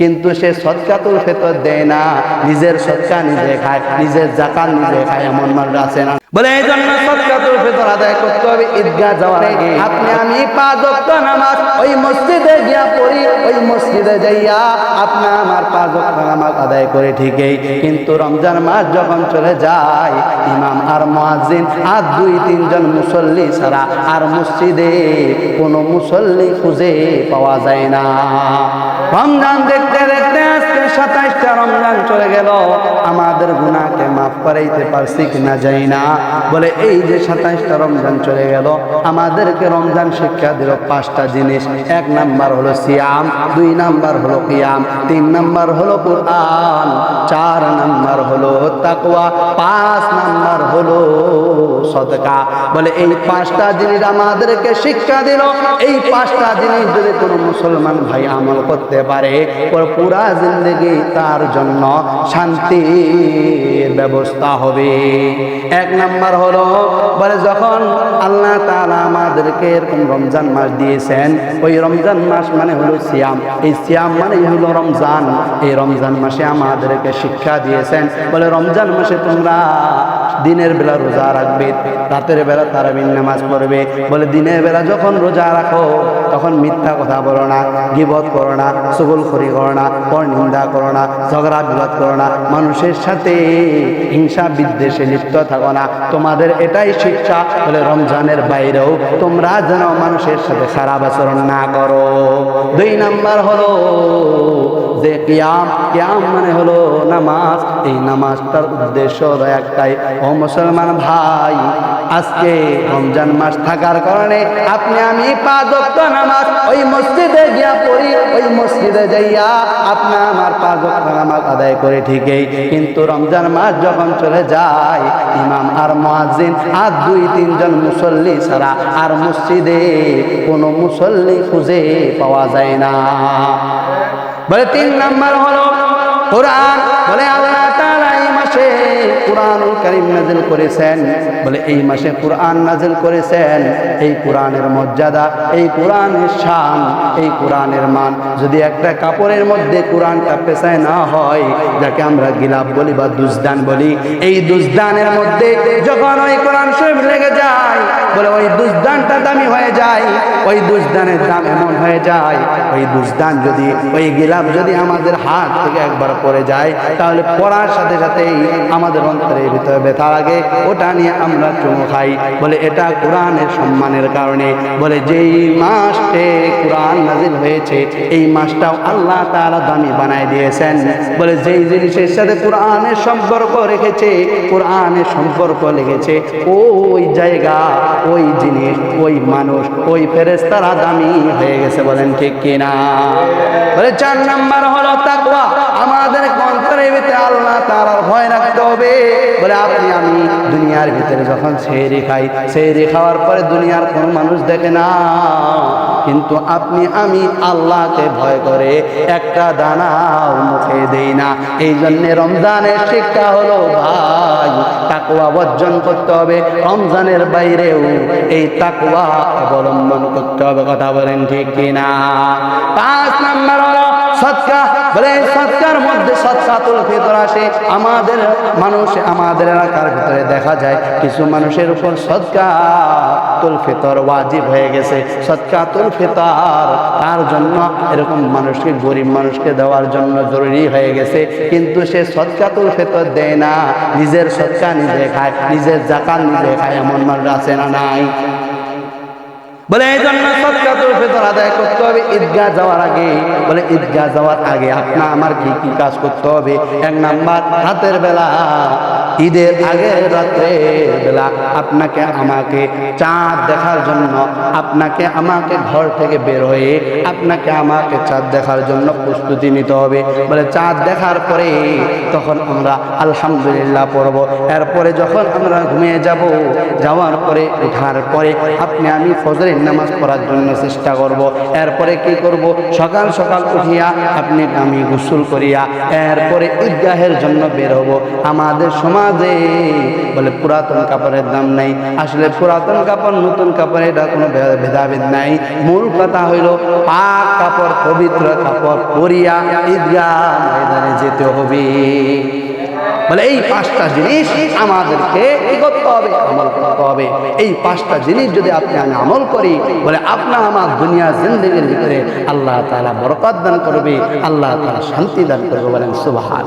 কিন্তু সে সৎকাতুল ফেতর দেয় না। নিজের সৎকা নিজে খায় নিজের জাকাত নিজে খায় এমন মানুষ আছে না। বলে এই জন্য সৎকাতুল ফেতর আদায় করতে হবে ঈদগাহ যাওয়ার আগে। আপনি আমি পাঁচ ওয়াক্ত নামাজ ওই মসজিদে গিয়া পড়ি ওই মসজিদে যাইয়া আপনি আমার পাঁচ ওয়াক্ত নামাজ আদায় করে ঠিকই। কিন্তু রমজান মাস যখন চলে যায় ইমাম আর মুয়াজ্জিন আর দুই তিনজন মুসল্লি ছাড়া আর মসজিদে কোনো মুসল্লি খুঁজে পাওয়া যায় না। রমজান আজকে সাতাইশটা রমজান চলে গেল। আমাদের গুণাকে মাফ করাইতে পারছি কিনা যাই না। বলে, এই যে সাতাইশটা রমজান চলে গেল, আমাদেরকে রমজান শিক্ষা দিল পাঁচটা জিনিস। এক নাম্বার হলো সিয়াম, দুই নাম্বার হলো কিয়াম, তিন নাম্বার হলো কোরআন, চার নাম্বার হলো তাকওয়া, পাঁচ নাম্বার হলো সদকা। বলে, এই পাঁচটা জিনিস আমাদেরকে শিক্ষা দিল। এই পাঁচটা জিনিস যদি কোনো মুসলমান ভাই আমল করতে পারে, ওর পুরা জিন্দগি তার জন্য শান্তির ব্যবস্থা হবে। এক নাম্বার হলো, বলে যখন আল্লাহ তালা আমাদেরকে এরকম রমজান মাস দিয়েছেন, ওই রমজান মাস মানে হলো শ্যাম এই শ্যাম মানে হলো রমজান। এই রমজান মাসে আমাদেরকে শিক্ষা দিয়েছেন। বলে, রমজান মাসে তোমরা দিনের বেলা রোজা রাখবে, রাতের বেলা তারাবিন নামাজ পড়বে। বলে, দিনের বেলা যখন রোজা রাখো, তখন মিথ্যা কথা বলো না, গিবত করো না সুগল খড়ি করো না, পর নিন্দা করো না, ঝগড়া বিবাদ করো না, মানুষের সাথে হিংসা বিদ্বেষে লিপ্ত থাকো না। তোমাদের এটাই শিক্ষা, বলে, রমজানের বাইরেও তোমরা যেন মানুষের সাথে খারাপ আচরণ না করো। দুই নাম্বার হলো যে কিয়াম কিয়াম মানে হলো নামাজ। এই নামাজটার উদ্দেশ্য একটাই ও মুসলমান ভাই, আজকে রমজান মাস থাকার কারণে আপনি আমি পাঁচ ওয়াক্ত নামাজ ওই মসজিদে গিয়া পড়ি, ওই মসজিদে যাইয়া আপনি আমার পাঁচ ওয়াক্ত নামাজ আদায় করে ঠিকই। কিন্তু রমজান মাস যখন চলে যায়, ইমাম আর মুয়াজ্জিন আর দুই, তিনজন মুসল্লি ছাড়া আর মসজিদে কোনো মুসল্লি খুঁজে পাওয়া যায় না। বলে তিন নাম্বার হলো কোরআন, বলে আল্লাহ কারীম নাজিল করেছেন, বলে এই মাসে কোরআন নাজিল করেছেন, এই কোরআনের মর্যাদা, এই কোরআনের শান, এই কোরআনের মান, যদি একটা কাপড়ের মধ্যে কোরআনটা পেশায় না হয়, যাকে আমরা গিলাপ বলি বা দুজদান বলি, এই দুজদানের মধ্যে যখন ওই কোরআন শরীফ লেগে যায়, বলে ওই দুজদানটা দামি হয়ে যায়, ওই দুজদানের দাম এমন হয়ে যায়, ওই দুজদান যদি, ওই গিলাপ যদি আমাদের হাত থেকে একবার পড়ে যায়, তাহলে পড়ার সাথে সাথেই আমাদের অন্তরের ভিতরে ব্যথা লাগে ওটা নিয়ে আমরা চুমো খাই। বলে, এটা কোরআনের সম্মানের কারণে। বলে, যেই মাসে কোরআন নাজিল হয়েছে, এই মাসটাও আল্লাহ তাআলা দামি বানায় দিয়েছেন। বলে, যেই জিনিসের সাথে কোরআনের সম্পর্ক রেখেছে, কোরআনের সম্পর্ক লেগেছে, ওই জায়গা, ওই জিনিস, ওই মানুষ, ওই ফেরেস্তারা দামি হয়ে গেছে। বলেন, ঠিক কিনা? বলে, চার নাম্বার হলো তাকওয়া। আমাদের দুনিয়ার ভিতরে মানুষ দেখে না। কিন্তু আপনি, আমি আল্লাহকে ভয় করে একটা দানাও মুখে দেই না। এই জন্য রমজানের শিক্ষা হলো, ভাই তাকুয়া বর্জন করতে হবে। রমজানের বাইরেও এই তাকুয়া অবলম্বন করতে হবে। কথা বলেন ঠিক কিনা? পাঁচ নাম্বার হলো সৎকা বলে সৎকার মধ্যে সৎকাতুল ফিতর আসে। আমাদের মানুষ আমাদের এলাকার ভিতরে দেখা যায়, কিছু মানুষের উপর সৎকাতুল ফিতর ওয়াজিব হয়ে গেছে। সৎকাতুল ফিতর তার জন্য এরকম মানুষকে, গরিব মানুষকে দেওয়ার জন্য জরুরি হয়ে গেছে। কিন্তু সে সৎকাতুল ফিতর দেয় না। নিজের সৎকা নিজে খায়, নিজের জাকাত নিজে খায়, এমন মানুষ আছে না নাই? বলে এই জন্য সৎকাতুল ফিতর আদায় করতে হবে ঈদগাহ যাওয়ার আগে। বলে, ঈদগাহ যাওয়ার আগে আপনা আমার কি কি কাজ করতে হবে? এক নাম্বার, রাতের বেলা ঈদের আগে রাত্রে বেলা আপনাকে আমাকে চাঁদ দেখার জন্য, আপনাকে আমাকে ঘর থেকে বের হয়ে আপনাকে আমাকে চাঁদ দেখার জন্য প্রস্তুতি নিতে হবে। বলে চাঁদ দেখার পরে তখন আমরা আলহামদুলিল্লাহ পড়ব। এরপরে যখন আমরা ঘুমিয়ে যাব, যাওয়ার পরে, উঠার পরে আপনি আমি ফজরের নামাজ পড়ার জন্য চেষ্টা করব। এরপরে কি করব? সকাল সকাল উঠিয়া আপনি আমি গোসল করিয়া এরপরে ঈদগাহের জন্য বের হব। আমাদের সমাজ সমাজে বলে, পুরাতন কাপড়ের দাম নাই। আসলে পুরাতন কাপড়, নতুন কাপড়, এটা কোনো ভেদাভেদ নাই। মূল কথা হইল, পাক কাপড়, পবিত্র কাপড় পরিয়া ঈদগাহ ময়দানে যেতে হবে। বলে, এই পাঁচটা জিনিস আমাদেরকে করতে হবে, আমল করতে হবে। এই পাঁচটা জিনিস যদি আপনি আমি আমল করি, বলে আপনার আমার দুনিয়া জিন্দগির ভিতরে আল্লাহ তাআলা বরকত দান করবে, আল্লাহ তাআলা শান্তি দান করবে বলেন, সুবহান।